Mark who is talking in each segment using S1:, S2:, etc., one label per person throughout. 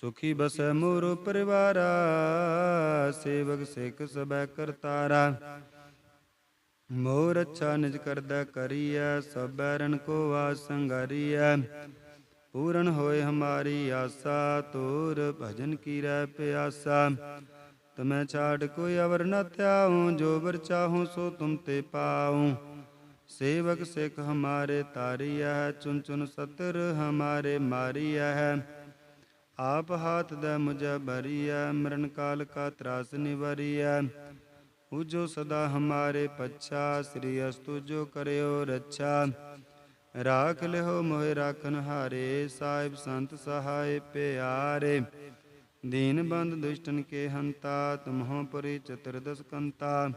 S1: ਸੁਖੀ ਬਸੈ ਮੋਰ ਪਰਿਵਾਰਾ, ਸੇਵਕ ਸਿੱਖ ਸਬੈ ਕਰਤਾਰਾ। ਮੋਰ ਅੱਛਾ ਨਿਜ ਕਰਦਾ ਕਰੀਐ ਸਬੈ ਰਣ ਕੋ ਆਸੰਗਰੀਐ ਪੂਰਨ ਹੋਏ ਹਮਾਰੀ ਆਸਾ ਤੋਰ ਭਜਨ ਕੀ ਰਹਿ ਪਿਆਸਾ। ਤਮੈ ਛਾੜ ਕੋਈ ਅਵਰ ਨ ਧਿਆਉ, ਜੋ ਵਰ ਚਾਹੂ ਸੋ ਤੁਮ ਤੇ ਪਾਉ। ਸੇਵਕ ਸਿੱਖ ਹਮਾਰੇ ਤਾਰੀਐ ਚੁਨ ਚੁਨ ਸਤਰ ਹਮਾਰੇ ਮਾਰੀਐ। ਆਪ ਹਾਥ ਦਾ ਮੁਝਾ ਭਰੀਐ, ਮਰਨ ਕਾਲ ਕਾ ਤਰਾਸ ਨਿਵਰੀਐ। ਉਜੋ ਸਦਾ ਹਮਾਰੇ ਪੱਛਾ, ਸ੍ਰੀ ਅਸਤੁ ਜੋ ਕਰਿਓ ਰੱਛਾ। ਰਾਖ ਲਿਓ ਮੋਹਿ ਰਾਖਨ ਹਾਰੇ, ਸਾਹਿਬ ਸੰਤ ਸਹਾਇ ਪਿਆਰੇ। ਦੀਨ ਬੰਦ ਦੁਸ਼ਟਨ ਕੇ ਹੰਤਾ, ਤੁਮਹੋ ਪਰਿ ਚਤੁਰਦਸ ਕੰਤਾ।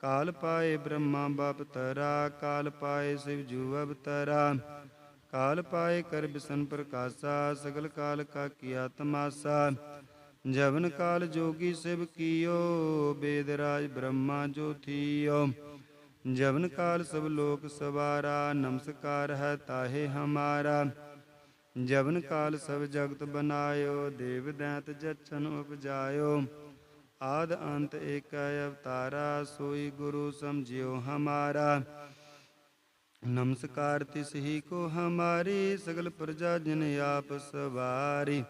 S1: ਕਾਲ ਪਾਏ ਬ੍ਰਹਮਾ ਬਾਪ ਤਰਾ, ਕਾਲ ਪਾਏ ਸਿਵ ਜੂ ਅਵਤਾਰਾ। ਕਾਲ ਪਾਏ ਕਰ ਬਿਸਨ ਪ੍ਰਕਾਸ਼ਾ ਸਗਲ ਕਾਲ ਕਾ ਕੀਆ ਤਮਾਸਾ ਜਵਨ ਕਾਲ ਜੋਗੀ ਸਿਵ ਕੀਓ ਬੇਦ ਰਾਜ ਬ੍ਰਹਮਾ ਜੋ ਥੀਓ ਜਵਨ ਕਾਲ ਸਭ ਲੋਕ ਸਵਾਰਾ ਨਮਸਕਾਰ ਹੈ ਤਾਹੇ ਹਮਾਰਾ ਜਵਨ ਕਾਲ ਸਭ ਜਗਤ ਬਨਾਇਓ ਦੇਵ ਦੈਤ ਜਛਨ ਉਪਜਾਇਓ ਆਦ ਅੰਤ ਏਕ ਅਵਤਾਰਾ ਸੋਈ ਗੁਰੂ ਸਮਝਿਓ ਹਮਾਰਾ ਨਮਸਕਾਰ ਤਿਸ ਹੀ ਕੋ ਹਮਾਰੀ, ਸਗਲ ਪ੍ਰਜਾ ਜਿਨ ਆਪ ਸਵਾਰੀ।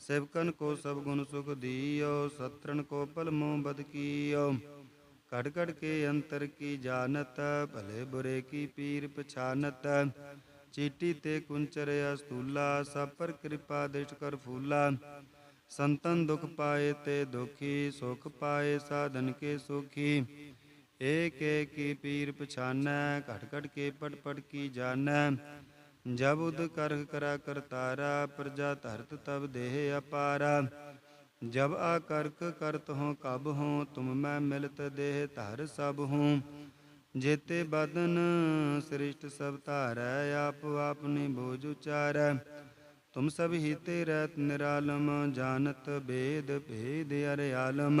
S1: ਸੇਵਕਨ ਕੋ ਸਭ ਗੁਣ ਸੁਖ ਦਿਓ ਸਤਰਨ ਕੋ ਪਲਮੋ ਬਦ ਕੀਓ। ਕੜ ਕੜ ਕੇ ਅੰਤਰ ਕੀ ਜਾਣਤ, ਭਲੇ ਬੁਰੇ ਕੀ ਪੀਰ ਪਛਾਨਤ। ਚੀਟੀ ਤੇ ਕੁੰਚਰ ਅਸਤੂਲਾ, ਸਭ ਪਰ ਕਿਰਪਾ ਦਿਸ਼ ਕਰ ਫੂਲਾ। ਸੰਤਨ ਦੁਖ ਪਾਏ ਤੇ ਦੁਖੀ, ਸੁਖ ਪਾਏ ਸਾਧਨ ਕੇ ਸੁਖੀ। ਏਕ ਏਕ ਕੀ ਪੀਰ ਪਛਾਨੈ, ਘਟ ਘਟ ਕੇ ਪਟ ਪਟ ਕੀ ਜਾਣੈ। ਜਬ ਉਦ ਕਰਖ ਕਰਾ ਕਰਤਾਰਾ, ਪ੍ਰਜਾ ਧਰਤ ਤਬ ਦੇਹ ਅਪਾਰਾ। ਜਬ ਆ ਕਰਕ ਕਰਤ ਹੋ ਕਬ ਹੋ ਤੁਮ ਮੈਂ ਮਿਲਤ ਦੇਹ ਧਰ ਸਭ ਹੂੰ ਜੇਤੇ ਬਦਨ ਸ੍ਰਿਸ਼ਟ ਸਭ ਧਾਰੈ, ਆਪ ਆਪਨੀ ਬੋਝ ਉਚਾਰੈ। ਤੁਮ ਸਭ ਹੀ ਤੇ ਰਹਿਤ ਨਿਰਾਲਮ, ਜਾਣਤ ਭੇਦ ਭੇਦ ਅਰ ਆਲਮ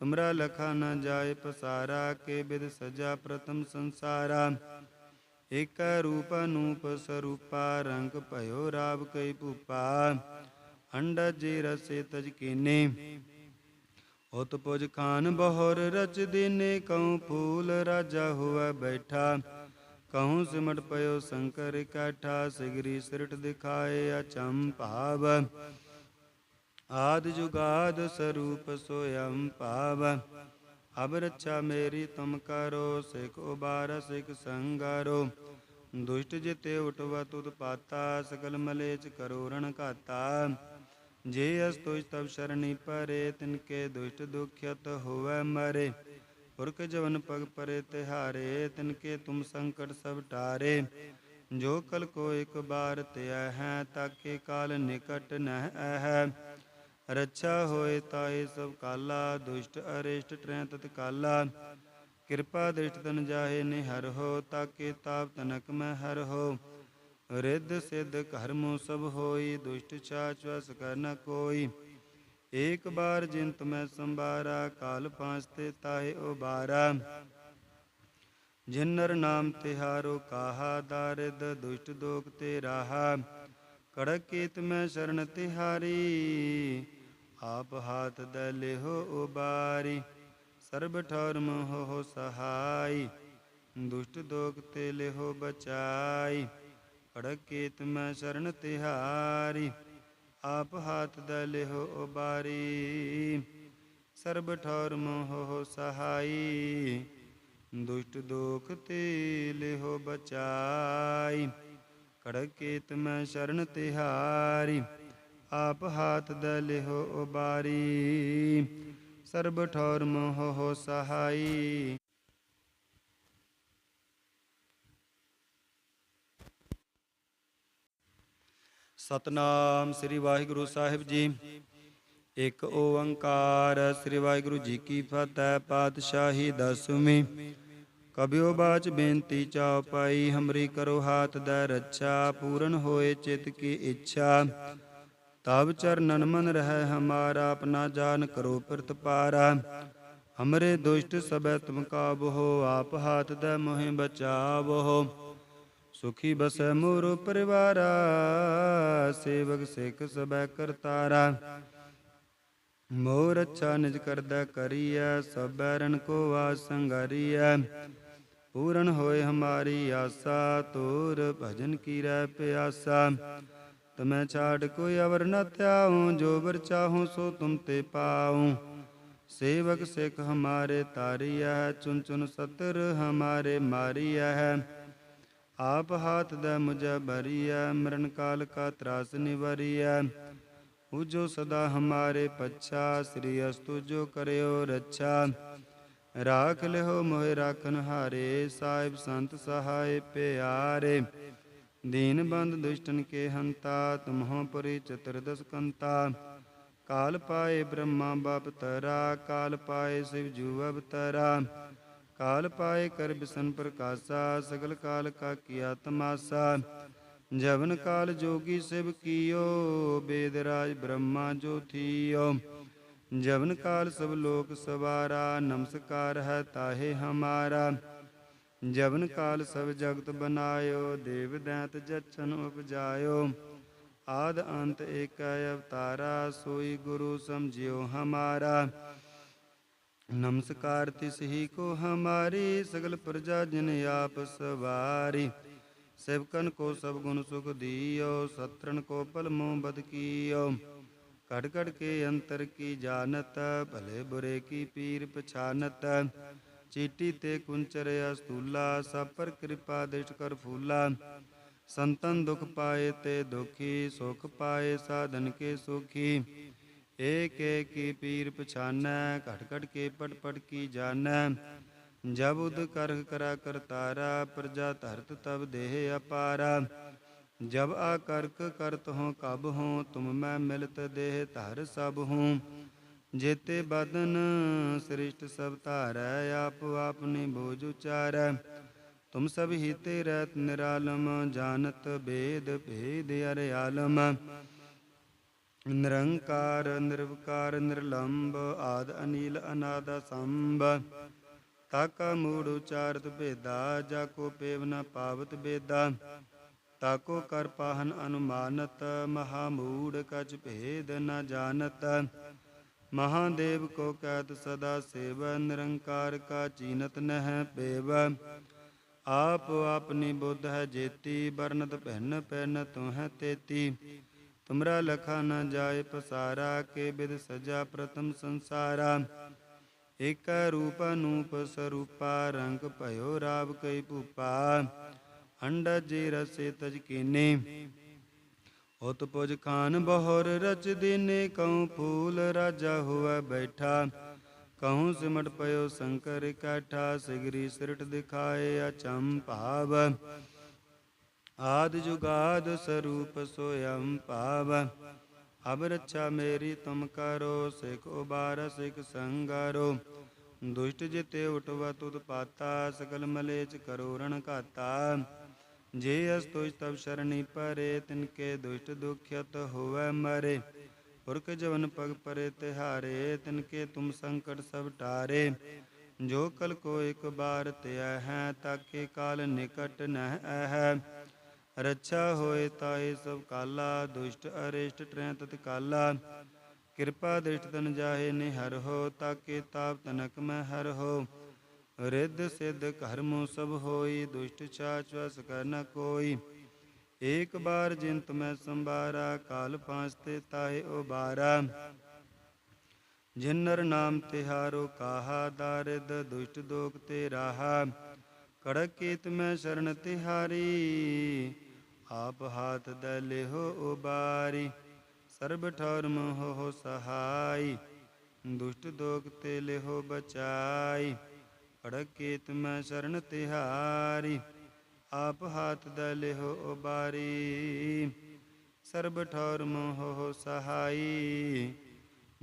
S1: ਤੁਮਰਾ ਲਖਾ ਨ ਜਾਏ ਪਸਾਰਾ, ਕੇ ਬਿਦ ਸਜਾ ਪ੍ਰਥਮ ਸੰਸਾਰਾ। ਇਕ ਰੂਪ ਅਨੂਪ ਸਰੂਪਾ, ਰੰਗ ਭਇਓ ਰਾਵ ਕਈ ਭੂਪਾ। ਅੰਡਾ ਜੀ ਰਸੇ ਤਜ ਕੀਨੇ। ਉਤ ਪੁਜ ਖਾਨ ਬਹੁਰ ਰਚ ਦੀਨੇ, ਕਉ ਫੂਲ ਰਾਜਾ ਹੋਵੇ ਬੈਠਾ। ਕਹੂੰ ਸਿਮਟ ਪਇਓ ਸ਼ੰਕਰ ਇਕੱਠਾ ਸਿਗਰੀ ਸਿਰਟ ਦਿਖਾਏ ਅਚੰਮ ਆਦ ਜੁਗਾਦ ਸਰੂਪ ਸੋਇੰ ਭਾਵ ਅਬ ਰੱਛਾ ਮੇਰੀ ਤੁਮ ਕਰੋ, ਸਿਖ ਉਬਾਰ, ਸਿਖ ਸੰਗਾਰੋ। ਦੁਸ਼ਟ ਜਿਤੇ ਉਟਵਾ ਤੁਧ ਪਾਤਾ ਸਕਲ ਮਲੇਚ ਕਰੋ ਰਣ ਘਾਤਾ। ਜੇ ਅਸ ਤੁਜ ਤਬ ਸ਼ਰਣੀ ਪਰੇ ਤਿਨਕੇ ਦੁਸ਼ਟ ਦੁਖਿਤ ਹੋਵੇ ਮਰੇ। ਪੁਰਖ ਜਵਨ ਪਗ ਪਰੇ ਤਿਹਾਰੇ ਤਿਨਕੇ ਤੁਮ ਸੰਕਟ ਸਭ ਟਾਰੇ। ਜੋ ਕਲ ਕੋ ਇੱਕ ਬਾਰ ਤਿਆ ਹੈ, ਤਾਕੇ ਕਾਲ ਨਿਕਟ ਨਹਿ ਹੈ ਰੱਛਾ ਹੋਏ ਤਾਏ ਸਭ ਕਾਲਾ, ਦੁਸ਼ਟ ਅਰਿਸ਼ਟ ਟ੍ਰੈ ਤਤ ਕਾਲਾ। ਕਿਰਪਾ ਦ੍ਰਿਸ਼ਟ ਤਨ ਜਾਹੇ ਨਿਹਰ ਹੋ, ਤਾਕੇ ਤਾਪ ਤਨਕ ਮੈਂ ਹਰ ਹੋ। ਰਿੱਧ ਸਿੱਧ ਕਰਮੋ ਸਭ ਹੋਈ, ਦੁਸ਼ਟ ਛਾਚ ਵਸ ਕਰ ਨ ਕੋਈ। ਏਕ ਬਾਰ ਜਿੰਤ ਮੈਂ ਸੰਭਾਰਾ, ਕਾਲ ਪਾਂਚ ਤੇ ਤਾਹੇ ਉਬਾਰਾ। ਜਿਨਰ ਨਾਮ ਤਿਹਾਰੋ ਕਾਹਾ, ਦਾਰਿਦ ਦੁਸ਼ਟ ਦੋਖ ਤੇ ਰਾਹਾ। ਕੜਕ ਕੀਤ ਮੈਂ ਸ਼ਰਨ ਤਿਹਾਰੀ ਆਪ ਹਾਥ ਦ ਲਿਹੋ ਉਬਾਰੀ, ਸਰਬ ਠੌਰ ਮੋਹ ਸਹਾਈ। ਦੁਸ਼ਟ ਦੋਖ ਤੇ ਲਿਹੋ ਬਚਾਈ ਕੜਕ ਕੀਤ ਮੈਂ ਸ਼ਰਨ ਤਿਹਾਰੀ। ਆਪ ਹਾਥ ਦ ਲਿਹੋ ਉਬਾਰੀ, ਸਰਬ ਠੌਰ ਮੋਹ ਸਹਾਈ। ਦੁਸ਼ਟ ਦੋਖ ਤੇ ਲਿਹੋ ਬਚਾਈ ਕੜਕੇਤ ਮੈਂ ਸ਼ਰਨ ਤਿਹਾਰੀ। ਆਪ ਹਾਥ ਦ ਲਿਹੋ ਉਬਾਰੀ। ਸਰਬ ਠੌਰ ਮੋਹ ਸਹਾਈ। ਸਤਨਾਮ ਸ੍ਰੀ ਵਾਹਿਗੁਰੂ ਸਾਹਿਬ ਜੀ। ਇੱਕ ਓੰਕਾਰ, ਸ੍ਰੀ ਵਾਹਿਗੁਰੂ ਜੀ ਕੀ ਫਤਿਹ, ਪਾਤਸ਼ਾਹੀ ਦਸਵੀਂ। ਕਬਿਓ ਬਾਚ ਬੇਨਤੀ ਚਾਉ ਪਾਈ, ਹਮਰੀ ਕਰੋ ਹਾਥ ਦਾ ਰੱਛਾ, ਪੂਰਨ ਹੋਏ ਚਿਤ ਕੀ ਇੱਛਾ। ਤਬ ਚਰਨਨ ਮਨ ਰਹਿ ਹਮਾਰਾ ਆਪਣਾ ਜਾਨ ਕਰੋ ਪ੍ਰਤ ਪਾਰਾ। ਹਮਰੇ ਦੁਸ਼ਟ ਸਬੈ ਤੁਮ ਕਾਬੋ ਆਪ ਹਾਥ ਦਾ ਮੋਹਿ ਬਚਾਵੋ ਸੁਖੀ ਬਸੈ ਮੋਰ ਪਰਿਵਾਰਾ, ਸੇਵਕ ਸਿੱਖ ਸਬੈ ਕਰਤਾਰਾ। ਮੋਰ ਅੱਛਾ ਨਿਜ ਕਰਦਾ ਕਰੀਐ, ਸਭੈ ਰਣ ਕੋ ਆਸ ਸੰਗਰੀਐ। ਪੂਰਨ ਹੋਏ ਹਮਾਰੀ ਆਸਾ, ਤੋਰ ਭਜਨ ਕੀ ਰਹਿ ਪਿਆਸਾ। ਤਮੈ ਛਾੜ ਕੋਈ ਅਵਰ ਨ ਧਿਆਉ, ਜੋ ਵਰ ਚਾਹੂੰ ਸੋ ਤੁਮ ਤੇ ਪਾਉ। ਸੇਵਕ ਸਿੱਖ ਹਮਾਰੇ ਤਾਰੀਐ ਚੁਨ ਚੁਨ ਸਤਰ ਹਮਾਰੇ ਮਾਰੀਐ। ਹੈ ਆਪ ਹਾਥ ਦਾ ਮੁਝੈ ਭਰੀਐ, ਮਰਨ ਕਾਲ ਕਾ ਤਰਾਸ ਨਿਵਰੀਐ। ਜੋ ਸਦਾ ਹਮਾਰੇ ਪੱਛਾ, ਸ੍ਰੀ ਅਸਤੁ ਜੋ ਕਰਿਓ ਰੱਛਾ। ਰਾਖ ਲਿਓ ਮੋਹਿ ਰਾਖਨ ਹਾਰੇ, ਸਾਹਿਬ ਸੰਤ ਸਹਾਏ ਪਿਆਰੇ। ਦੀਨ ਬੰਦ ਦੁਸ਼ਟਨ ਕੇ ਹੰਤਾ, ਤੁਮਹੁ ਪਰੀ ਚਤੁਰਦਸ ਕੰਤਾ। ਕਾਲ ਪਾਏ ਬ੍ਰਹਮਾ ਬਾਪ ਤਰਾ, ਕਾਲ ਪਾਏ ਸਿਵ ਜੂ ਅਵਤਰਾ ਕਾਲ ਪਾਏ ਕਰ ਬਿਸਨ ਪ੍ਰਕਾਸ਼ਾ, ਸਗਲ ਕਾਲ ਕਾ ਕੀਆ ਤਮਾਸਾ। ਜਵਨ ਕਾਲ ਜੋਗੀ ਸਿਵ ਕੀਓ, ਬੇਦ ਰਾਜ ਬ੍ਰਹਮਾ ਜੋ ਜਵਨ ਕਾਲ ਸਭ ਲੋਕ ਸਵਾਰਾ, ਨਮਸਕਾਰ ਹੈ ਤਾਹੇ ਹਮਾਰਾ। ਜਵਨ ਕਾਲ ਸਭ ਜਗਤ ਬਨਾਇਓ, ਦੇਵ ਦੈਤ ਜਛਨ ਉਪਜਾਇਓ। ਆਦ ਅੰਤ ਏਕੈ ਅਵਤਾਰਾ, ਸੋਈ ਗੁਰੂ ਸਮਝਿਓ ਹਮਾਰਾ। ਨਮਸਕਾਰ ਤਿਸ ਹੀ ਕੋ ਹਮਾਰੀ, ਸਗਲ ਪ੍ਰਜਾ ਜਿਨ ਆਪ ਸਵਾਰੀ। ਸੇਵਕਨ ਕੋ ਸਭ ਗੁਣ ਸੁਖ ਦੀਓ ਸਤਰਨ ਕੋ ਪਲ ਮੋਹ ਬਦ ਕੀਓ। ਕੜ ਕੜ ਕੇ ਅੰਤਰ ਕੀ ਜਾਣਤ, ਭਲੇ ਬੁਰੇ ਕੀ ਪੀਰ ਪਛਾਨਤ। ਚੀਟੀ ਤੇ ਕੁੰਚਰ ਅਸਤੂਲਾ ਸਭ ਪਰ ਕਿਰਪਾ ਦਿਸ਼ ਕਰ ਫੂਲਾ। ਸੰਤਨ ਦੁਖ ਪਾਏ ਤੇ ਦੁਖੀ, ਸੁਖ ਪਾਏ ਸਾਧਨ ਕੇ ਸੁਖੀ। ਏਕ ਏਕ ਪੀਰ ਪਛਾਨੈ, ਘਟ ਘਟ ਕੇ ਪਟ ਪਟ ਕੀ ਜਾਣੈ। ਜਬ ਉਦ ਕਰਖ ਕਰਾ ਕਰਤਾਰਾ, ਪ੍ਰਜਾ ਧਰਤ ਤਬ ਦੇਹ ਅਪਾਰਾ। ਜਬ ਆ ਕਰਕ ਕਰਤ ਹੋ ਕਬ ਹੋ, ਤੁਮ ਮੈਂ ਮਿਲਤ ਦੇਹ ਧਰ ਸਭ ਹੂੰ। ਜੇਤੇ ਬਦਨ ਸ੍ਰਿਸ਼ਟ ਸਭ ਧਾਰੈ, ਆਪ ਆਪਨੇ ਬੋਝ ਉਚਾਰੈ। ਤੁਮ ਸਭ ਹੀਤੇ ਰਹਿਤ ਨਿਰਾਲਮ ਜਾਣਤ ਭੇਦ ਭੇਦ ਅਰ ਆਲਮ। ਨਿਰੰਕਾਰ, ਨਿਰਵਕਾਰ ਨਿਰਲੰਭ ਆਦ ਅਨੀਲ, ਅਨਾਦ ਸੰਭ ਤਾਕਾ ਮੂੜ ਉਚਾਰਤ ਭੇਦਾ, ਜਾ ਕੋ ਪੇਵ ਨ ਪਾਵਤ ਬੇਦਾ। ਤਾਕੋ ਕਰ ਪਾਹਨ ਅਨੁਮਾਨਤ, ਮਹਾ ਮੂੜ ਕਛ ਭੇਦ ਨ ਜਾਣਤ। ਮਹਾਦੇਵ ਕੋ ਕਹਿਤ ਸਦਾ ਸੇਵ ਨਿਰੰਕਾਰ ਕਾ ਚੀਨਤ ਨਹਿ ਪੇਵ ਆਪ ਆਪਨੀ ਬੁੱਧ ਹੈ ਜੇਤੀ ਬਰਨਤ ਭਿੰਨ ਪੈਨ ਤੁਹ ਤੇਤੀ ਤੁਮਰਾ ਲਖਾ ਨ ਜਾਏ ਪਸਾਰਾ ਕੇ ਬਿਦ ਸਜਾ ਪ੍ਰਥਮ ਸੰਸਾਰਾ ਇਕ ਰੂਪ ਅਨੂਪ ਸਰੂਪਾ ਰੰਗ ਭਇਓ ਰਾਵ ਕਈ ਭੂਪਾ ਅੰਡਾ ਜੀ ਰਸੇ ਤਜ ਕੀਨੇ ਉਤ ਪੁਜ ਖਾਨ ਬਹੁਰ ਰਚ ਦੀਨੇ, ਕਉ ਫੂਲ ਰਾਜਾ ਹੋਵੇ ਬੈਠਾ। ਕਹੂੰ ਸਿਮਟ ਪਇਓ ਸ਼ੰਕਰ ਇਕੱਠਾ ਸਿਗਰੀ ਸਿਰਟ ਦਿਖਾਏ ਅਚੰਮ ਭਾਵ। ਆਦ ਜੁਗਾਦ ਸਰੂਪ ਸੋਯੰ ਭਾਵ। ਅਬ ਰੱਛਾ ਮੇਰੀ ਤੁਮ ਕਰੋ, ਸਿਖ ਉਬਾਰ ਸਿਖ ਸੰਗਾਰੋ। ਦੁਸ਼ਟ ਜਿਤੇ ਉਟਵਾ ਤੁਧ ਪਾਤਾ ਸਕਲ ਮਲੇਚ ਕਰੋ ਰਣ ਘਾਤਾ। ਜੇ ਅਸ ਤੁਜ ਤਬ ਸ਼ਰਣੀ ਪਰੇ, ਤਿਨਕੇ ਦੁਸ਼ਟ ਦੁਖਿਤ ਹੋਵੇ ਮਰੇ। ਪੁਰਖ ਜਵਨ ਪਗ ਪਰੇ, ਤਿਹਾਰੇ, ਤਿਨਕੇ ਤੁਮ ਸੰਕਟ ਸਭ ਟਾਰੇ। ਜੋ ਕਲ ਕੋ ਇੱਕ ਬਾਰ ਤਿਆ ਹੈ, ਤਾਕੇ ਕਾਲ ਨਿਕਟ ਨਹਿ ਹੈ ਰੱਛਾ ਹੋਏ ਤਾਏ ਸਭ ਕਾਲਾ, ਦੁਸ਼ਟ ਅਰਿਸ਼ਟ ਟਰੈ ਤਤ ਕਾਲਾ। ਕਿਰਪਾ ਦ੍ਰਿਸ਼ਟ ਤਨ ਜਾਹੇ ਨਿਹਰ ਹੋ, ਤਾਕੇ ਤਾਪ ਤਨਕ ਮੈਂ ਹਰ ਹੋ। ਰਿੱਧ ਸਿੱਧ ਕਰਮ ਸਭ ਹੋਈ, ਦੁਸ਼ਟ ਛਾਚ ਵਸ ਕਰ ਨ ਕੋਈ। ਏਕ ਬਾਰ ਜਿੰਤ ਮੈਂ ਸੰਭਾਰਾ, ਕਾਲ ਪਾਂਚ ਤੇ ਤਾਹੇ ਉਬਾਰਾ। ਜਿਨ ਨਾਮ ਤਿਹਾਰੋ ਕਾਹਾ ਦਾਰਿਦ, ਦੁਸ਼ਟ ਦੋਖ ਤੇ ਰਾਹਾ ਕੜਕ ਕੀਤ ਮੈਂ ਸ਼ਰਨ ਤਿਹਾਰੀ, ਆਪ ਹਾਥ ਦ ਲਿਹੋ ਉਬਾਰੀ। ਸਰਬ ਠੌਰ ਮੋਹ ਸਹਾਈ, ਦੁਸ਼ਟ ਦੋਖ ਤੇ ਲਿਹੋ ਬਚਾਈ। ਕੜਕ ਕੀਤ ਮੈਂ ਸ਼ਰਨ ਤਿਹਾਰੀ, ਆਪ ਹਾਥ ਦ ਲਿਹੋ ਉਬਾਰੀ। ਸਰਬ ਠੌਰ ਮੋਹ ਸਹਾਈ,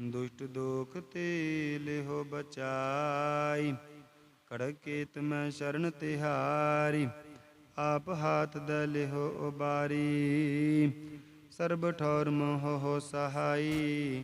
S1: ਦੁਸ਼ਟ ਦੋਖ ਤੇ ਲਿਹੋ ਬਚਾਈ। ਕੜਕ ਕੀਤ ਮੈਂ ਸ਼ਰਨ ਤਿਹਾਰੀ, ਆਪ ਹਾਥ ਦ ਲਿਹੋ ਉਬਾਰੀ। ਸਰਬ ਠੌਰ ਮੋਹ ਸਹਾਈ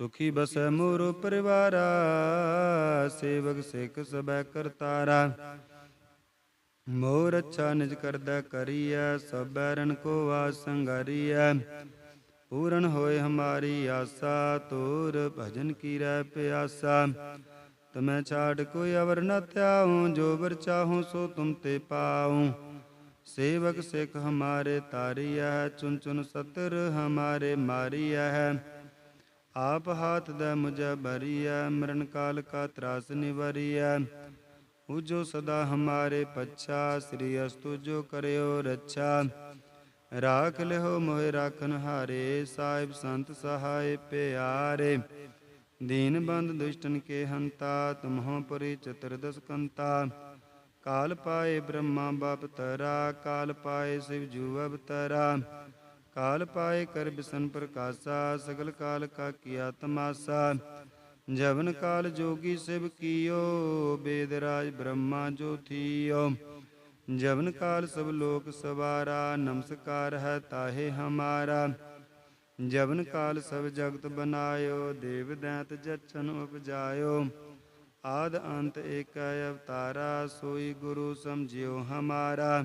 S1: ਸੁਖੀ ਬਸੈ ਮੋਰ ਪਰਿਵਾਰਾ, ਸੇਵਕ ਸਿੱਖ ਸਬੈ ਕਰਤਾਰਾ। ਮੋਰ ਅੱਛਾ ਨਿਜ ਕਰਦਾ ਕਰੀਐ, ਸਬੈ ਰਣ ਕੋ ਵਾਸ ਪੂਰਨ ਹੋਏ ਹਮਾਰੀ ਆਸਾ ਤੋਰ ਭਜਨ ਕੀ ਰਹਿ ਪਿਆਸਾ। ਤਮੈ ਛਾੜ ਕੋਈ ਅਵਰ ਨ ਧਿਆਉ, ਜੋ ਵਰ ਚਾਹੂੰ ਸੋ ਤੁਮ ਤੇ ਪਾਉ। ਸੇਵਕ ਸਿੱਖ ਹਮਾਰੇ ਤਾਰੀਐ ਚੁਨ ਚੁਨ ਸਤਰ ਹਮਾਰੇ ਮਾਰੀਐ। ਹੈ ਆਪ ਹਾਥ ਦਾ ਮੁਝ ਭਰੀਐ, ਮਰਨ ਕਾਲ ਕਾ ਤਰਾਸ ਨਿਵਰੀਐ। ਉਜੋ ਸਦਾ ਹਮਾਰੇ ਪੱਛਾ, ਸ੍ਰੀ ਅਸਤੁ ਜੋ ਕਰਿਓ ਰੱਛਾ। ਰਾਖ ਲਿਓ ਮੋਹਿ ਰਾਖਨ ਹਾਰੇ, ਸਾਹਿਬ ਸੰਤ ਸਹਾਇ ਪਿਆਰੇ। ਦੀਨ ਬੰਦ ਦੁਸ਼ਟਨ ਕੇ ਹੰਤਾ, ਤੁਮਹੋ ਪਰੀ ਚਤੁਰਦਸ ਕੰਤਾ। ਕਾਲ ਪਾਏ ਬ੍ਰਹਮਾ ਬਾਪ ਤਰਾ, ਕਾਲ ਪਾਏ ਸਿਵ ਜੂ ਅਵਤਰਾ। ਕਾਲ ਪਾਏ ਕਰ ਬਿਸਨ ਪ੍ਰਕਾਸ਼ਾ ਸਗਲ ਕਾਲ ਕਾ ਕੀਆ ਤਮਾਸਾ ਜਵਨ ਕਾਲ ਜੋਗੀ ਸਿਵ ਕੀਓ ਬੇਦ ਰਾਜ ਬ੍ਰਹਮਾ ਜੋ ਥੀਓ ਜਵਨ ਕਾਲ ਸਭ ਲੋਕ ਸਵਾਰਾ ਨਮਸਕਾਰ ਹੈ ਤਾਹੇ ਹਮਾਰਾ ਜਵਨ ਕਾਲ ਸਭ ਜਗਤ ਬਨਾਇਓ ਦੇਵ ਦੈਤ ਜਚਨ ਉਪਜਾਇਓ ਆਦ ਅੰਤ ਏਕੈ ਅਵਤਾਰਾ ਸੋਈ ਗੁਰੂ ਸਮਝਿਓ ਹਮਾਰਾ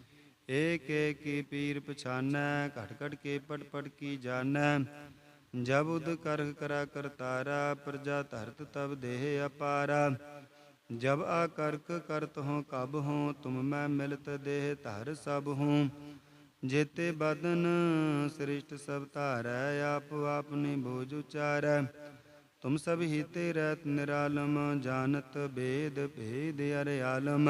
S1: ਏਕ ਏਕ ਕੀ ਪੀਰ ਪਛਾਨੈ, ਘਟ ਘਟ ਕੇ ਪਟ ਪਟ ਕੀ ਜਾਣੈ। ਜਬ ਉਦ ਕਰਖ ਕਰਾ ਕਰਤਾਰਾ, ਪ੍ਰਜਾ ਧਰਤ ਤਬ ਦੇਹ ਅਪਾਰਾ। ਜਬ ਆ ਕਰਕ ਕਰਤ ਹੋ ਕਬ ਹੋ, ਤੁਮ ਮੈਂ ਮਿਲਤ ਦੇਹ ਧਰ ਸਭ ਹੂੰ। ਜੇਤੇ ਬਦਨ ਸ੍ਰਿਸ਼ਟ ਸਭ ਧਾਰੈ, ਆਪ ਆਪਨੀ ਬੋਝ ਉਚਾਰੈ। ਤੁਮ ਸਭ ਹੀ ਤੇ ਰਹਿਤ ਨਿਰਾਲਮ, ਜਾਣਤ ਬੇਦ ਭੇਦ ਅਰੇ ਆਲਮ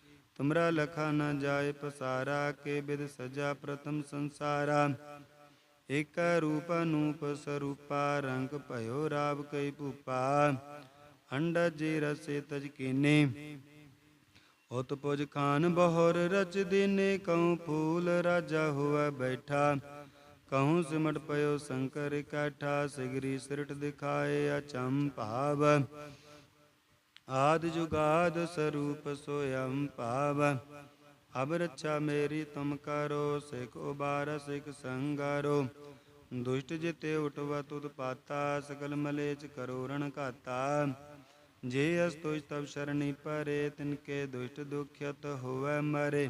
S1: ਤੁਮਰਾ ਲਖਾ ਨ ਜਾਏ ਪਸਾਰਾ, ਕੇ ਬਿਦ ਸਜਾ ਪ੍ਰਥਮ ਸੰਸਾਰਾ। ਇਕ ਰੂਪ ਅਨੂਪ ਸਰੂਪਾ, ਰੰਗ ਭਇਓ ਰਾਵ ਕਈ ਭੂਪਾ। ਅੰਡਜ ਜੀ ਰਸੇ ਤਜ ਕੀਨੇ। ਉਤ ਪੁਜ ਖਾਨ ਬਹੁਰ ਰਚ ਦੀਨੇ, ਕਉ ਫੂਲ ਰਾਜਾ ਹੋਆ ਬੈਠਾ। ਕਹੂੰ ਸਿਮਟ ਪਇਓ ਸ਼ੰਕਰ ਇਕੱਠਾ ਸਿਗਰੀ ਸਿਰਟ ਦਿਖਾਏ ਅਚੰਮ ਭਾਵ। ਆਦ ਜੁਗਾਦ ਸਰੂਪ ਸੋਇੰ ਭਾਵ ਅਬ ਰੱਛਾ ਮੇਰੀ ਤੁਮ ਕਰੋ, ਸਿਖ ਉਬਾਰ, ਸਿਖ ਸੰਗਾਰੋ। ਦੁਸ਼ਟ ਜਿਤੇ ਉਟਵਾ, ਤੁਧ ਪਾਤਾ ਸਕਲ ਮਲੇਚ ਕਰੋ ਰਣ ਘਾਤਾ। ਜੇ ਅਸ ਤੁਜ ਤਬ ਸ਼ਰਣੀ ਪਰੇ ਤਿਨਕੇ ਦੁਸ਼ਟ ਦੁਖਿਤ ਹੋਵੈ ਮਰੇ।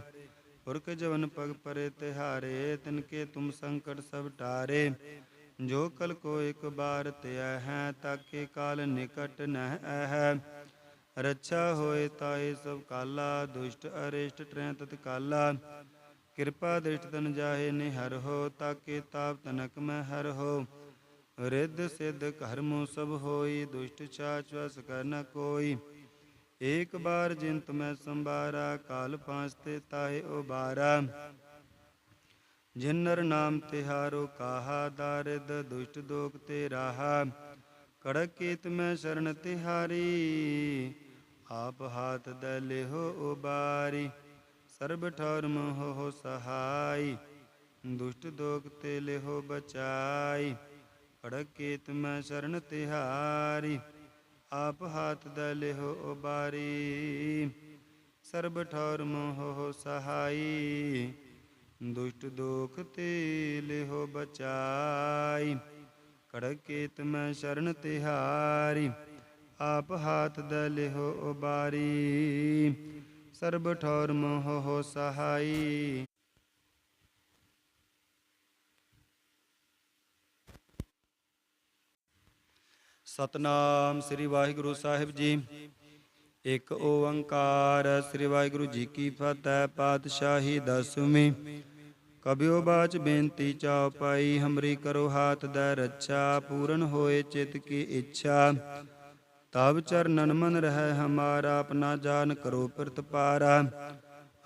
S1: ਪੁਰਖ ਜਵਨ ਪਗ ਪਰੇ ਤਿਹਾਰੇ ਤਿਨਕੇ ਤੁਮ ਸੰਕਟ ਸਭ ਟਾਰੇ। ਜੋ ਕਲ ਕੋ ਇੱਕ ਬਾਰ ਤਿਆ ਹੈ, ਤਾਕੇ ਕਾਲ ਨਿਕਟ ਨਹਿ ਹੈ। ਰੱਛਾ ਹੋਏ ਤਾਏ ਸਭ ਕਾਲਾ, ਦੁਸ਼ਟ ਅਰਿਸ਼ਟ ਟਰੈ ਤਤ ਕਾਲਾ। ਕਿਰਪਾ ਦ੍ਰਿਸ਼ਟ ਤਨ ਜਾਹੇ ਨੇ ਹੋ, ਤਾਕੇ ਤਾਪ ਤਨਕ ਮੈਂ ਹਰ ਹੋ। ਰਿੱਧ ਸਿੱਧ ਕਰਮੁ ਸਭ ਹੋਈ, ਦੁਸ਼ਟ ਛਾਚ ਵਸ ਕਰ ਨ ਕੋਈ। ਏਕ ਬਾਰ ਜਿੰਤ ਮੈਂ ਸੰਭਾਰਾ, ਕਾਲ ਪਾਂਚ ਤੇ ਤਾਹੇ ਉਬਾਰਾ। ਜਿਨਰ ਨਾਮ ਤਿਹਾਰੋ ਕਾਹਾ, ਦਾਰਿਦ ਦੁਸ਼ਟ ਦੋਖ ਤੇ ਰਾਹਾ। ਕੜਕ ਕੀਤ ਮੈਂ ਸ਼ਰਨ ਤਿਹਾਰੀ ਆਪ ਹਾਥ ਦਲੇ ਹੋ ਉਬਾਰੀ, ਸਰਬ ਠੌਰ ਮੋਹ ਹੋ ਸਹਾਈ। ਦੁਸ਼ਟ ਦੋਖ ਤੇ ਲਿਹੋ ਬਚਾਈ ਕੜਕ ਕੀਤ ਮੈਂ ਸ਼ਰਨ ਤਿਹਾਰੀ। ਆਪ ਹਾਥ ਦਲੇ ਹੋ ਉਬਾਰੀ, ਸਰਬ ਠੌਰ ਮੋਹ ਹੋ ਸਹਾਈ। ਦੁਸ਼ਟ ਦੋਖ ਤੇ ਲਿਹੋ ਬਚਾਈ ਕੜਕ ਕੀਤ ਮੈਂ ਸ਼ਰਨ ਤਿਹਾਰੀ। ਆਪ ਹਾਥ ਦਲਿਹੋ ਉਬਾਰੀ। ਸਰਬ ਠੌਰ ਮੋਹ ਹੋ ਸਹਾਈ। ਸਤਨਾਮ ਸ੍ਰੀ ਵਾਹਿਗੁਰੂ ਸਾਹਿਬ ਜੀ। ਇੱਕ ਓੰਕਾਰ ਸ੍ਰੀ ਵਾਹਿਗੁਰੂ ਜੀ ਕੀ ਫਤਿਹ, ਪਾਤਸ਼ਾਹੀ ਦਸਵੀਂ। ਕਬਿਓ ਬਾਚ ਬੇਨਤੀ ਚਾਉ ਪਾਈ, ਹਮਰੀ ਕਰੋ ਹਾਥ ਦਾ ਰੱਛਾ, ਪੂਰਨ ਹੋਏ ਚਿਤ ਕੀ ਇੱਛਾ। ਤਬ ਚਰਨਨ ਮਨ ਰਹਿ ਹਮਾਰਾ ਆਪਣਾ ਜਾਨ ਕਰੋ ਪ੍ਰਤਪਾਰਾ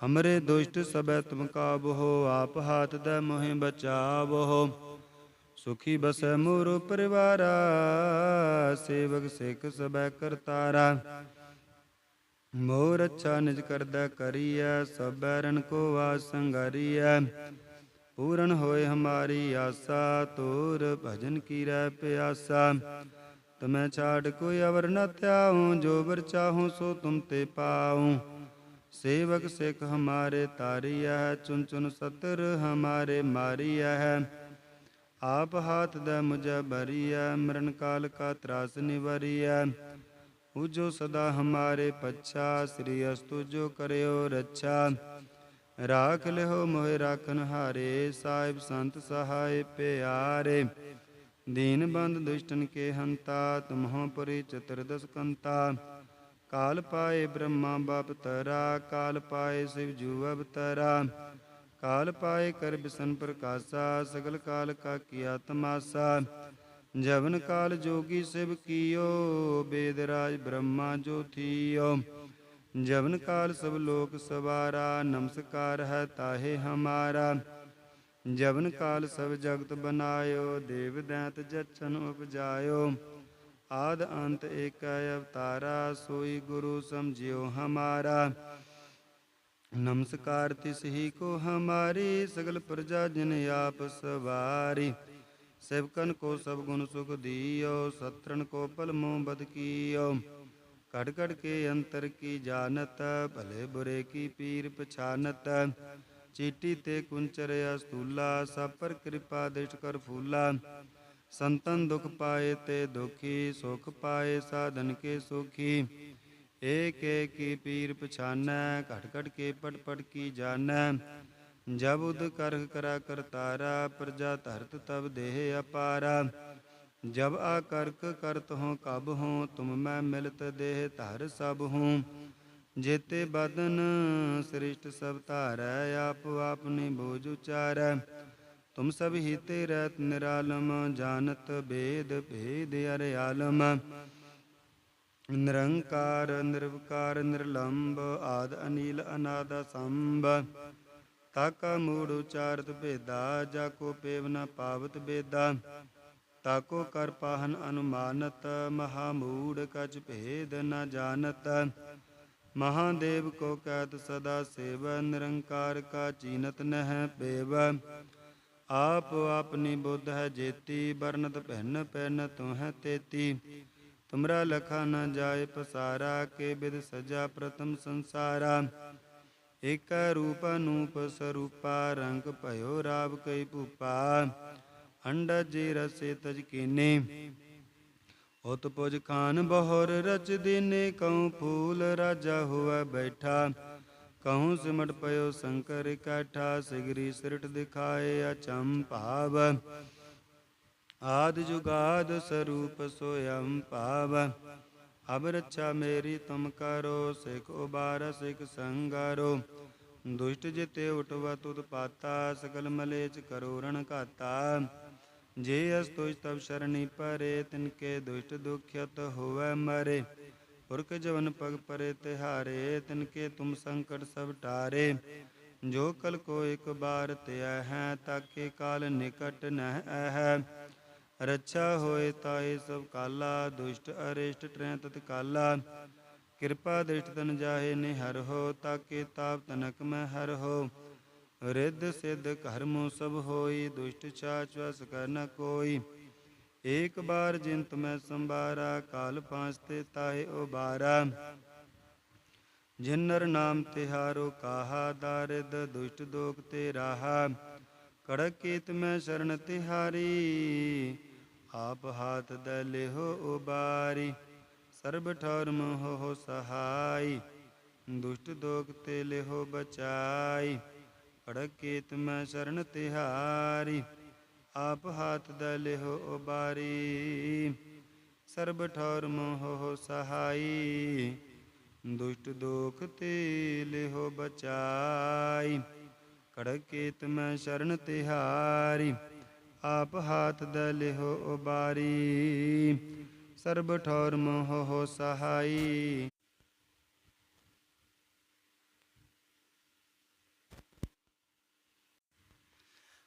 S1: ਹਮਰੇ ਦੁਸ਼ਟ ਸਬੈ ਤੁਮ ਕਾਬੋ ਆਪ ਹਾਥ ਦਾ ਮੋਹਿ ਬਚਾਵੋ ਸੁਖੀ ਬਸੈ ਮੋਰੋ ਪਰਿਵਾਰਾ, ਸੇਵਕ ਸਿੱਖ ਸਬੈ ਕਰਤਾਰਾ। ਮੋਰ ਅੱਛਾ ਨਿਜ ਕਰਦਾ ਕਰੀਐ ਸਬੈ ਰਨ ਕੋ ਵਾਸ ਸੰਗਰੀਐ। ਪੂਰਨ ਹੋਏ ਹਮਾਰੀ ਆਸਾ ਤੋਰ ਭਜਨ ਕੀ ਰਹਿ ਪਿਆਸਾ। ਤਮੈ ਛਾੜ ਕੋਈ ਅਵਰ ਨ ਧਿਆਉ, ਜੋ ਵਰ ਚਾਹੂੰ ਸੋ ਤੁਮ ਤੇ ਪਾਉ। ਸੇਵਕ ਸਿੱਖ ਹਮਾਰੇ ਤਾਰੀਐ ਚੁਨ ਚੁਨ ਸਤਰ ਹਮਾਰੇ ਮਾਰੀਐ। ਆਪ ਹਾਥ ਦਾ ਮੁਝ ਬਰੀਐ ਮਰਨ ਕਾਲ ਕਾ ਤਰਾਸ ਨਿਵਰੀਐ। ਉਜੋ ਸਦਾ ਹਮਾਰੇ ਪੱਛਾ, ਸ੍ਰੀ ਅਸਤੁ ਜੋ ਕਰਿਓ ਰੱਛਾ। ਰਾਖ ਲਿਓ ਮੋਹਿ ਰਾਖਨ ਹਾਰੇ ਸਾਹਿਬ ਸੰਤ ਸਹਾਏ ਪਿਆਰੇ। ਦੀਨ ਬੰਦ ਦੁਸ਼ਟਨ ਕੇ ਹੰਤਾ ਤੁਮਹੁ ਪਰੀ ਚਤੁਰਦਸ ਕੰਤਾ ਕਾਲ ਪਾਏ ਬ੍ਰਹਮਾ ਬਾਪ ਤਰਾ, ਕਾਲ ਪਾਏ ਸਿਵ ਜੂ ਅਵਤਰਾ। ਕਾਲ ਪਾਏ ਕਰ ਬਿਸਨ ਪ੍ਰਕਾਸ਼ਾ, ਸਗਲ ਕਾਲ ਕਾ ਕੀਆ ਤਮਾਸਾ। ਜਵਨ ਕਾਲ ਜੋਗੀ ਸਿਵ ਕੀਓ, ਬੇਦ ਰਾਜ ਬ੍ਰਹਮਾ ਜੋ ਥੀਓ। ਜਵਨ ਕਾਲ ਸਭ ਲੋਕ ਸਵਾਰਾ, ਨਮਸਕਾਰ ਹੈ ਤਾਹੇ ਹਮਾਰਾ। ਜਵਨ ਕਾਲ ਸਭ ਜਗਤ ਬਨਾਇਓ, ਦੇਵ ਦੈਤ ਜਚਨ ਉਪਜਾਇਓ। ਆਦ ਅੰਤ ਏਕੈ ਅਵਤਾਰਾ, ਸੋਈ ਗੁਰੂ ਸਮਝਿਓ ਹਮਾਰਾ। ਨਮਸਕਾਰ ਤਿਸ ਹੀ ਕੋ ਹਮਾਰੀ, ਸਗਲ ਪ੍ਰਜਾ ਜਿਨ ਆਪ ਸਵਾਰੀ। ਸੇਵਕਨ ਕੋ ਸਭ ਗੁਣ ਸੁਖ ਦੀਓ ਸਤਰਨ ਕੋ ਪਲ ਮੋਹ ਬਦ ਕੀਓ। ਕੜ ਕੜ ਕੇ ਅੰਤਰ ਕੀ ਜਾਣਤ, ਭਲੇ ਬੁਰੇ ਕੀ ਪੀਰ ਪਛਾਨਤ। ਚੀਟੀ ਤੇ ਕੁੰਚਰ ਅਸਤੂਲਾ ਸਭ ਪਰ ਕਿਰਪਾ ਦ੍ਰਿਸ਼ਟ ਕਰ ਫੂਲਾ। ਸੰਤਨ ਦੁਖ ਪਾਏ ਤੇ ਦੁਖੀ, ਸੁਖ ਪਾਏ ਸਾਧਨ ਕੇ ਸੁਖੀ। ਏਕ ਏਕ ਕੀ ਪੀਰ ਪਛਾਨੈ, ਘਟ ਘਟ ਕੇ ਪਟ ਪਟ ਕੀ ਜਾਣੈ। ਜਬ ਉਦ ਕਰਖ ਕਰਾ ਕਰਤਾਰਾ, ਪ੍ਰਜਾ ਧਰਤ ਤਬ ਦੇਹ ਅਪਾਰਾ। ਜਬ ਆ ਕਰਕ ਕਰਤ ਹੋ ਕਬ ਹੋ, ਤੁਮ ਮੈਂ ਮਿਲਤ ਦੇਹ ਧਰ ਸਭ ਹੂੰ। ਜੇਤੇ ਬਦਨ ਸ੍ਰਿਸ਼ਟ ਸਭ ਧਾਰੈ, ਆਪ ਆਪਨੀ ਬੋਝ ਉਚਾਰੈ। ਤੁਮ ਸਭ ਹੀ ਤੇ ਨਿਰਾਲਮ, ਜਾਣਤ ਭੇਦ ਭੇਦ ਅਰੇ ਆਲਮ। ਨਿਰੰਕਾਰ, ਨਿਰਵਕਾਰ ਨਿਰਲੰਭ ਆਦ ਅਨੀਲ, ਅਨਾਦ ਸੰਭ ਤਾਕਾ ਮੂੜ ਉਚਾਰਤ ਭੇਦਾ, ਜਾ ਕੋ ਪੇਵ ਨ ਪਾਵਤ ਬੇਦਾ। ਤਾਕੋ ਕਰ ਪਾਹਨ ਅਨੁਮਾਨਤ, ਮਹਾ ਮੂੜ ਕਛ ਭੇਦ ਨ ਜਾਣਤ। ਮਹਾਦੇਵ ਕੋ ਕਹਿਤ ਸਦਾ ਸੇਵ, ਨਿਰੰਕਾਰ ਕਾ ਚੀਨਤ ਨਹਿ ਪੇਵ। ਆਪ ਆਪਨੀ ਬੁੱਧ ਹੈ ਜੇਤੀ ਬਰਨਤ ਭਿੰਨ ਪੈਨ ਤੁਹ ਤੇਤੀ। ਤੁਮਰਾ ਲਖਾ ਨ ਜਾਏ ਪਸਾਰਾ, ਕੇ ਬਿਦ ਸਜਾ ਪ੍ਰਥਮ ਸੰਸਾਰਾ। ਇਕ ਰੂਪ ਅਨੂਪ ਸਰੂਪਾ, ਰੰਗ ਭਇਓ ਰਾਵ ਕਈ ਭੂਪਾ। ਅੰਡਜ ਜੀ ਰਸੇ ਤਜ ਕੀਨੇ। ਉਤ ਪੁਜ ਖਾਨ ਬਹੁਰ ਰਚ ਦੀਨੇ ਕਉ ਫੂਲ ਰਾਜਾ ਹੋਆ ਬੈਠਾ। ਕਹੂੰ ਸਿਮਟ ਪਇਓ ਸ਼ੰਕਰ ਇਕੱਠਾ ਸਿਗਰੀ ਸਿਰਟ ਦਿਖਾਏ ਅਚੰਭਾਵ ਆਦ ਜੁਗਾਦ ਸਰੂਪ ਸੋਇਮ ਭਾਵ। ਅਬ ਰੱਛਾ ਮੇਰੀ ਤੁਮ ਕਰੋ, ਸਿਖ ਉਬਾਰ ਸਿਖ ਸੰਗਾਰੋ। ਦੁਸ਼ਟ ਜਿਤੇ ਉਟਵਾ ਤੁਧ ਪਾਤਾ ਸਕਲ ਮਲੇਚ ਕਰੋ ਰਣ ਘਾਤਾ। ਜੇ ਅਸ ਤੁਜ ਤਬ ਸ਼ਰਣੀ ਪਰੇ, ਤਿਨਕੇ ਦੁਸ਼ਟ ਦੁਖਿਤ ਹੋਵੇ ਮਰੇ। ਪੁਰਖ ਜਵਨ ਪਗ ਪਰੇ ਤਿਹਾਰੇ, ਤਿਨਕੇ ਤੁਮ ਸੰਕਟ ਸਭ ਟਾਰੇ। ਜੋ ਕਲ ਕੋ ਇੱਕ ਬਾਰ ਧਿਆ ਹੈ, ਤਾਕੇ ਕਾਲ ਨਿਕਟ ਨਹਿ ਹੈ ਰੱਛਾ ਹੋਏ ਤਾਏ ਸਭ ਕਾਲਾ, ਦੁਸ਼ਟ ਅਰਿਸ਼ਟ ਟ੍ਰੈ ਤਤ ਕਾਲਾ। ਕਿਰਪਾ ਦ੍ਰਿਸ਼ਟ ਤਨ ਜਾਹੇ ਨਿਹਰ ਹੋ, ਤਾਕੇ ਤਾਪ ਤਨਕ ਮੈਂ ਹਰ ਹੋ। ਰਿੱਧ ਸਿੱਧ ਕਰਮ ਸਭ ਹੋਈ, ਦੁਸ਼ਟ ਛਾਚ ਵਸ ਕਰ ਨ ਕੋਈ। ਏਕ ਬਾਰ ਜਿੰਤ ਮੈਂ ਸੰਭਾਰਾ, ਕਾਲ ਪਾਂਚ ਤੇ ਤਾਹੇ ਉਬਾਰਾ। ਜਿਨਰ ਨਾਮ ਤਿਹਾਰੋ ਕਾਹਾ ਦਾਰਿਦ ਦੁਸ਼ਟ ਦੋਖ ਤੇ ਰਾਹਾ। ਕੜਕ ਕੀਤ ਮੈਂ ਸ਼ਰਨ ਤਿਹਾਰੀ, ਆਪ ਹਾਥ ਦਲੇ ਲਿਹੋ ਉਬਾਰੀ। ਸਰਬ ਠੌਰ ਮੋਹ ਹੋ ਸਹਾਈ, ਦੁਸ਼ਟ ਦੋਖ ਤੇ ਲਿਹੋ ਬਚਾਈ। ਕੜਕ ਕੀਤ ਮੈਂ ਸ਼ਰਨ ਤਿਹਾਰੀ, ਆਪ ਹਾਥ ਦਲੇ ਹੋ ਉਬਾਰੀ। ਸਰਬ ਠੌਰ ਮੋਹ ਸਹਾਈ, ਦੁਸ਼ਟ ਦੋਖ ਤੇ ਲਿਹੋ ਬਚਾਈ। ਕੜਕ ਕੀਤ ਮੈਂ ਸ਼ਰਨ ਤਿਹਾਰੀ, ਆਪ ਹਾਥ ਦਲਿਹੋ ਉਬਾਰੀ। ਸਰਬ ਠੌਰ ਮੋਹ ਹੋ ਸਹਾਈ।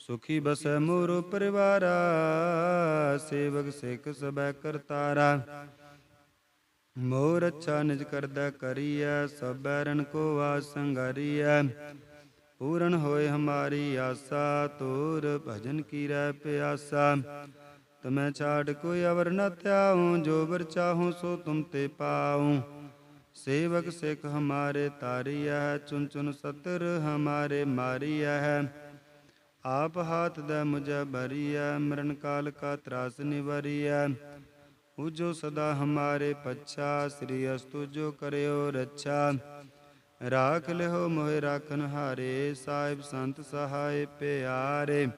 S1: ਸੁਖੀ ਬਸੈ ਮੋਰ ਪਰਿਵਾਰਾ, ਸੇਵਕ ਸਿੱਖ ਸਬੈ ਕਰਤਾਰਾ। ਮੋਰ ਅੱਛਾ ਨਿਜ ਕਰਦਾ ਕਰੀਐ ਸਬੈ ਰਣ ਕੋ ਵਾਸ ਸੰਗਰੀਐ। ਪੂਰਨ ਹੋਏ ਹਮਾਰੀ ਆਸਾ ਤੋਰ ਭਜਨ ਕੀ ਰਹਿ ਪਿਆਸਾ। ਤਮੈ ਛਾੜ ਕੋਈ ਅਵਰ ਨ ਧਿਆਉ, ਜੋ ਵਰ ਚਾਹੂੰ ਸੋ ਤੁਮ ਤੇ ਪਾਉ। ਸੇਵਕ ਸਿੱਖ ਹਮਾਰੇ ਤਾਰੀਐ ਚੁਨ ਚੁਨ ਸਤਰ ਹਮਾਰੇ ਮਾਰੀਐ। ਆਪ ਹਾਥ ਦਾ ਮੁਝੈ ਭਰੀਐ, ਮਰਨ ਕਾਲ ਕਾ ਤਰਾਸ ਨਿਵਰੀਐ। ਉਜੋ ਸਦਾ ਹਮਾਰੇ ਪੱਛਾ, ਸ੍ਰੀ ਅਸਤੁ ਜੋ ਕਰਿਓ ਰੱਛਾ। ਰਾਖ ਲਿਓ ਮੋਹਿ ਰਾਖਨ ਹਾਰੇ, ਸਾਹਿਬ ਸੰਤ ਸਹਾਇ ਪਿਆਰੇ।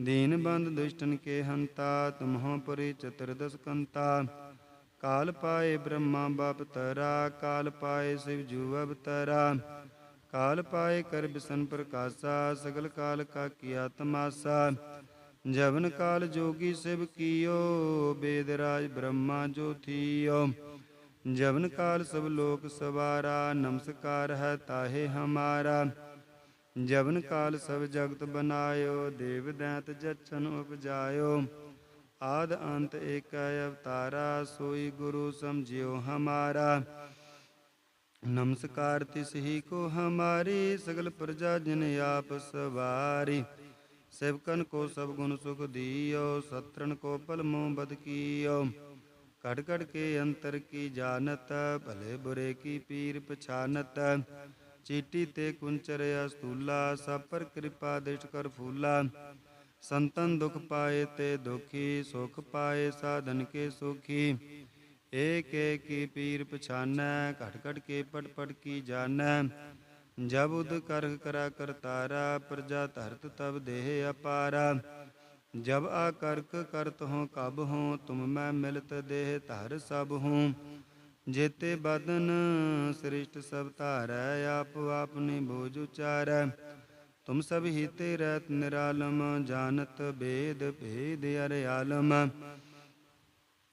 S1: ਦੀਨ ਬੰਦ ਦੁਸ਼ਟਨ ਕੇ ਹੰਤਾ, ਤੁਮਹੋ ਪੁਰੀ ਚਤੁਰਦਸ ਕੰਤਾ। ਕਾਲ ਪਾਏ ਬ੍ਰਹਮਾ ਬਾਪ ਤਰਾ, ਕਾਲ ਪਾਏ ਸਿਵ ਜੂ ਅਵਤਰਾ। ਕਾਲ ਪਾਏ ਕਰ ਬਿਸਨ ਪ੍ਰਕਾਸ਼ਾ ਸਗਲ ਕਾਲ ਕਾ ਕੀਆ ਤਮਾਸਾ ਜਵਨ ਕਾਲ ਜੋਗੀ ਸਿਵ ਕੀਓ ਬੇਦ ਰਾਜ ਬ੍ਰਹਮਾ ਜੋ ਥੀਓ ਜਵਨ ਕਾਲ ਸਭ ਲੋਕ ਸਵਾਰਾ ਨਮਸਕਾਰ ਹੈ ਤਾਹੇ ਹਮਾਰਾ ਜਵਨ ਕਾਲ ਸਭ ਜਗਤ ਬਨਾਇਓ ਦੇਵ ਦੈਤ ਜਛਨ ਉਪਜਾਇਓ ਆਦ ਅੰਤ ਏਕੈ ਅਵਤਾਰਾ ਸੋਈ ਗੁਰੂ ਸਮਝਿਓ ਹਮਾਰਾ ਨਮਸਕਾਰ ਤਿਸ ਹੀ ਕੋ ਹਮਾਰੇ, ਸਗਲ ਪ੍ਰਜਾ ਜਿਨ ਆਪ ਸਵਾਰੀ। ਸੇਵਕਨ ਕੋ ਸਭ ਗੁਣ ਸੁਖ ਦਿਓ, ਸਤਰਣ ਕੋ ਪਲਮੋ ਬਦ ਕੀਓ। ਕੜ ਕੜ ਕੇ ਅੰਤਰ ਕੀ ਜਾਣਤ, ਭਲੇ ਬੁਰੇ ਕੀ ਪੀਰ ਪਛਾਨਤ। ਚੀਟੀ ਤੇ ਕੁੰਚਰ ਅਸਤੂਲਾ, ਸਭ ਪਰ ਕਿਰਪਾ ਦਿਸ਼ਟ ਕਰ ਫੂਲਾ। ਸੰਤਨ ਦੁਖ ਪਾਏ ਤੇ ਦੁਖੀ, ਸੁਖ ਪਾਏ ਸਾਧਨ ਕੇ ਸੁਖੀ। ਏਕ ਏਕ ਕੀ ਪੀਰ ਪਛਾਨੈ ਘਟ ਘਟ ਕੇ ਪੜ ਪੜ ਕੀ ਜਾਣੈ। ਜਬ ਉਦ ਕਰਖ ਕਰਾ ਕਰਤਾਰਾ ਪ੍ਰਜਾ ਧਰਤ ਤਬ ਦੇਹ ਅਪਾਰਾ। ਜਬ ਆ ਕਰਕ ਕਰਤ ਹੋ ਕਬ ਹੋ, ਤੁਮ ਮੈਂ ਮਿਲਤ ਦੇਹ ਧਰ ਸਭ ਹੂੰ। ਜੇਤੇ ਬਦਨ ਸ੍ਰਿਸ਼ਟ ਸਭ ਧਾਰੈ, ਆਪ ਆਪਨੇ ਭੋਜ ਉਚਾਰੈ। ਤੁਮ ਸਭ ਹੀਤੇ ਰਤ ਨਿਰਾਲਮ, ਜਾਣਤ ਭੇਦ ਭੇਦ ਅਰ ਆਲਮ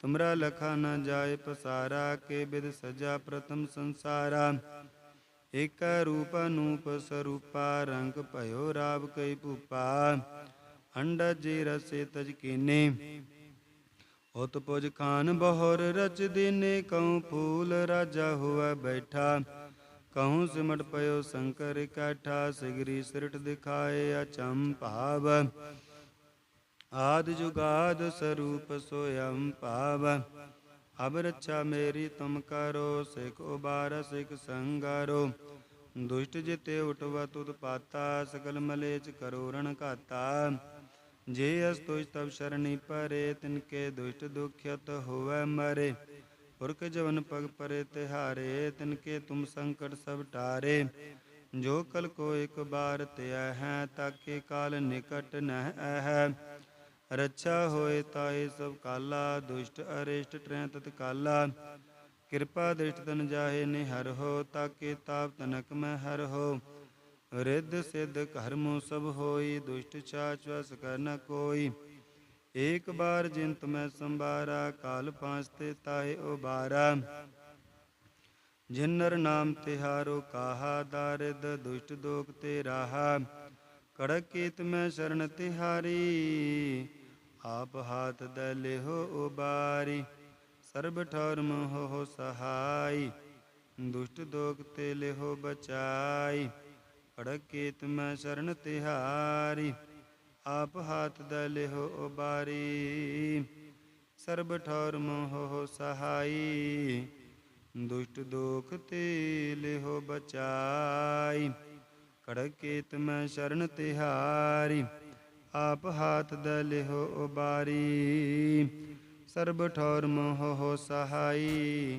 S1: ਤੁਮਰਾ ਲਖਾ ਨ ਜਾਏ ਪਸਾਰਾ, ਕੇ ਬਿਦ ਸਜਾ ਪ੍ਰਥਮ ਸੰਸਾਰਾ। ਇਕ ਰੂਪ ਅਨੂਪ ਸਰੂਪਾ, ਰੰਗ ਭਇਓ ਰਾਵ ਕਈ ਭੂਪਾ। ਅੰਡਜ ਜੀ ਰਸੇ ਤਜ ਕੀਨੇ। ਉਤ ਪੁਜ ਖਾਨ ਬਹੁਰ ਰਚ ਦੀਨੇ, ਕਉ ਫੂਲ ਰਾਜਾ ਹੋਆ ਬੈਠਾ। ਕਹੂੰ ਸਿਮਟ ਪਇਓ ਸ਼ੰਕਰ ਇਕੱਠਾ ਸਿਗਰੀ ਸਿਰਟ ਦਿਖਾਏ ਅਚੰਮ ਭਾਵ। ਆਦ ਜੁਗਾਦ ਸਰੂਪ ਸੋਇੰ ਭਾਵ ਅਬ ਰੱਛਾ ਮੇਰੀ ਤੁਮ ਕਰੋ, ਸਿਖ ਉਬਾਰ, ਸਿਖ ਸੰਗਾਰੋ। ਦੁਸ਼ਟ ਜਿਤੇ ਉਟਵਾ ਤੁਧ ਪਾਤਾ ਸਕਲ ਮਲੇਚ ਕਰੋ ਰਣ ਘਾਤਾ। ਜੇ ਅਸ ਤੁਜ ਤਬ ਸ਼ਰਣੀ ਪਰੇ ਤਿਨਕੇ ਦੁਸ਼ਟ ਦੁਖਿਤ ਹੋਵੈ ਮਰੇ। ਪੁਰਖ ਜਵਨ ਪਗ ਪਰੇ ਤਿਹਾਰੇ ਤਿਨਕੇ ਤੁਮ ਸੰਕਟ ਸਭ ਟਾਰੇ। ਜੋ ਕਲ ਕੋ ਇਕ ਬਾਰ ਤਿਆ ਹੈ ਤਾਕੇ ਕਾਲ ਨਿਕਟ ਨਹਿ ਹੈ। ਰੱਛਾ ਹੋਏ ਤਾਏ ਸਭ ਕਾਲਾ, ਦੁਸ਼ਟ ਅਰਿਸ਼ਟ ਟਰੈ ਤਤ ਕਾਲਾ। ਕਿਰਪਾ ਦ੍ਰਿਸ਼ਟ ਤਨ ਜਾਹੇ ਨਿਹਰ ਹੋ, ਤਾਕੇ ਤਾਪ ਤਨਕ ਮੈਂ ਹਰ ਹੋ। ਰਿੱਧ ਸਿੱਧ ਕਰਮੋ ਸਭ ਹੋਈ, ਦੁਸ਼ਟ ਚਾਚ ਵਸ ਕਰ ਨ ਕੋਈ। ਏਕ ਬਾਰ ਜਿੰਤ ਮੈਂ ਸੰਭਾਰਾ, ਕਾਲ ਪਾਂਚ ਤੇ ਤਾਹੇ ਉਬਾਰਾ। ਜਿਨਰ ਨਾਮ ਤਿਹਾਰੋ ਕਾਹਾ, ਦਾਰਿਦ ਦੁਸ਼ਟ ਦੋਖ ਤੇ ਰਾਹਾ। ਕੜਕ ਕੀਤ ਮੈਂ ਸ਼ਰਨ ਤਿਹਾਰੀ ਆਪ ਹਾਥ ਦਲੇ ਹੋ ਉਬਾਰੀ, ਸਰਬ ਠੌਰ ਹੋ ਸਹਾਈ। ਦੁਸ਼ਟ ਦੋਖ ਤੇ ਲਿਹੋ ਬਚਾਈ ਕੜਕ ਕੀਤ ਮੈਂ ਸ਼ਰਨ ਤਿਹਾਰੀ। ਆਪ ਹਾਥ ਦਲਿਹੋ ਉਬਾਰੀ, ਸਰਬ ਠੌਰ ਮੋਹ ਸਹਾਈ। ਦੁਸ਼ਟ ਦੋਖ ਤੇ ਲਿਹੋ ਬਚਾਈ ਕੜਕ ਮੈਂ ਸ਼ਰਨ ਤਿਹਾਰੀ। ਆਪ ਹਾਥ ਦਲਿਹੋ ਉਬਾਰੀ। ਸਰਬ ਠੌਰ ਮੋਹ ਸਹਾਈ।